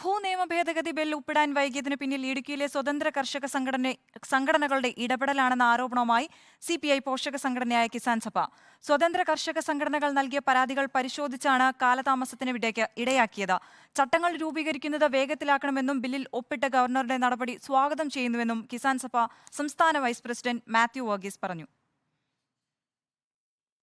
ഭൂനിയമ ഭേദഗതി ബിൽ ഉൾപ്പെടാൻ വൈകിയതിനു പിന്നിൽ ഇടുക്കിയിലെ സ്വതന്ത്ര കർഷക സംഘടന സംഘടനകളുടെ ഇടപെടലാണെന്ന ആരോപണവുമായി സി പി ഐ പോഷക സംഘടനയായ കിസാൻ സഭ. സ്വതന്ത്ര കർഷക സംഘടനകൾ നൽകിയ പരാതികൾ പരിശോധിച്ചാണ് കാലതാമസത്തിന് ഇടയ്ക്ക് ഇടയാക്കിയത്. ചട്ടങ്ങൾ രൂപീകരിക്കുന്നത് വേഗത്തിലാക്കണമെന്നും ബില്ലിൽ ഒപ്പിട്ട ഗവർണറുടെ നടപടി സ്വാഗതം ചെയ്യുന്നുവെന്നും കിസാൻ സഭ സംസ്ഥാന വൈസ് പ്രസിഡന്റ് മാത്യു വർഗീസ് പറഞ്ഞു.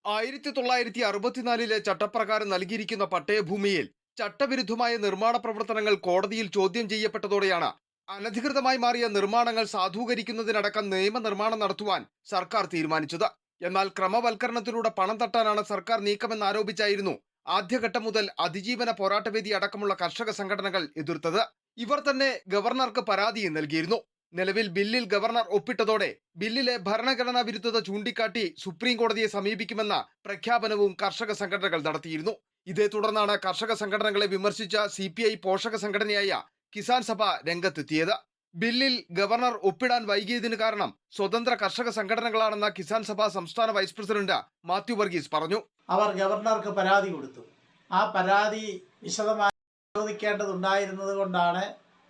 ആയിരത്തി തൊള്ളായിരത്തി അറുപത്തിനാലിലെ ചട്ടപ്രകാരം നൽകിയിരിക്കുന്ന പട്ടയഭൂമിയിൽ ചട്ടവിരുദ്ധമായ നിർമ്മാണ പ്രവർത്തനങ്ങൾ കോടതിയിൽ ചോദ്യം ചെയ്യപ്പെട്ടതോടെയാണ് അനധികൃതമായി മാറിയ നിർമ്മാണങ്ങൾ സാധൂകരിക്കുന്നതിനടക്കം നിയമനിർമ്മാണം നടത്തുവാൻ സർക്കാർ തീരുമാനിച്ചത്. എന്നാൽ ക്രമവൽക്കരണത്തിലൂടെ പണം തട്ടാനാണ് സർക്കാർ നീക്കമെന്നാരോപിച്ചായിരുന്നു ആദ്യഘട്ടം മുതൽ അതിജീവന പോരാട്ടവേദി അടക്കമുള്ള കർഷക സംഘടനകൾ എതിർത്തത്. ഇവർ തന്നെ ഗവർണർക്ക് പരാതിയും നൽകിയിരുന്നു. നിലവിൽ ബില്ലിൽ ഗവർണർ ഒപ്പിട്ടതോടെ ബില്ലിലെ ഭരണഘടനാ വിരുദ്ധത ചൂണ്ടിക്കാട്ടി സുപ്രീം കോടതിയെ സമീപിക്കുമെന്ന പ്രഖ്യാപനവും കർഷക സംഘടനകൾ നടത്തിയിരുന്നു. ഇതേ തുടർന്നാണ് കർഷക സംഘടനകളെ വിമർശിച്ച സി പി ഐ പോഷക സംഘടനയായ കിസാൻ സഭ രംഗത്തെത്തിയത്. ബില്ലിൽ ഗവർണർ ഒപ്പിടാൻ വൈകിയതിന് കാരണം സ്വതന്ത്ര കർഷക സംഘടനകളാണെന്ന കിസാൻ സഭ സംസ്ഥാന വൈസ് പ്രസിഡന്റ് മാത്യു വർഗീസ് പറഞ്ഞു. അവർ ഗവർണർക്ക് പരാതി കൊടുത്തു. ആ പരാതി വിശദമായി പരിശോധിക്കേണ്ടതുണ്ടായിരുന്നത് കൊണ്ടാണ്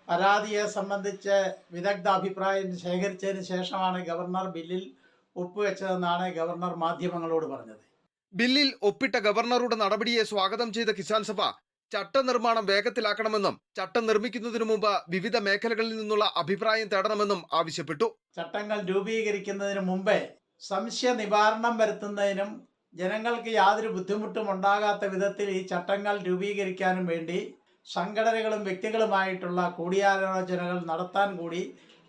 പരാതിയെ സംബന്ധിച്ച് വിദഗ്ധ അഭിപ്രായം ശേഖരിച്ചതിന് ശേഷമാണ് ഗവർണർ ബില്ലിൽ ഒപ്പുവെച്ചതെന്നാണ് ഗവർണർ മാധ്യമങ്ങളോട് പറഞ്ഞത്. ബില്ലിൽ ഒപ്പിട്ട ഗവർണറുടെ നടപടിയെ സ്വാഗതം ചെയ്ത കിസാൻ സഭ ചട്ടനിർമ്മാണം വേഗത്തിലാക്കണമെന്നും ചട്ടം നിർമ്മിക്കുന്നതിനു മുമ്പ് വിവിധ മേഖലകളിൽ നിന്നുള്ള അഭിപ്രായം തേടണമെന്നും ആവശ്യപ്പെട്ടു. ചട്ടങ്ങൾ രൂപീകരിക്കുന്നതിന് മുമ്പേ സംശയ നിവാരണം വരുത്തുന്നതിനും ജനങ്ങൾക്ക് യാതൊരു ബുദ്ധിമുട്ടും ഉണ്ടാകാത്ത വിധത്തിൽ ഈ ചട്ടങ്ങൾ രൂപീകരിക്കാനും വേണ്ടി സംഘടനകളും വ്യക്തികളുമായിട്ടുള്ള കൂടിയാലോചനകൾ നടത്താൻ കൂടി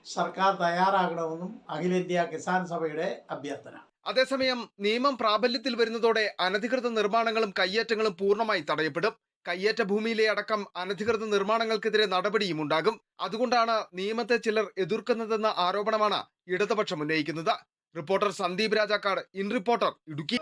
സർക്കാർ തയ്യാറാകണമെന്നും അഖിലേന്ത്യാ കിസാൻ സഭയുടെ അഭ്യർത്ഥന. അതേസമയം നിയമം പ്രാബല്യത്തിൽ വരുന്നതോടെ അനധികൃത നിർമ്മാണങ്ങളും കയ്യേറ്റങ്ങളും പൂർണമായി തടയപ്പെടും. കയ്യേറ്റ ഭൂമിയിലെ അടക്കം അനധികൃത നിർമ്മാണങ്ങൾക്കെതിരെ നടപടിയും ഉണ്ടാകും. അതുകൊണ്ടാണ് നിയമത്തെ ചിലർ എതിർക്കുന്നതെന്ന ആരോപണമാണ് ഇടതുപക്ഷം ഉന്നയിക്കുന്നത്. Reporter Sandeep Rajakkad in reporter Idukki.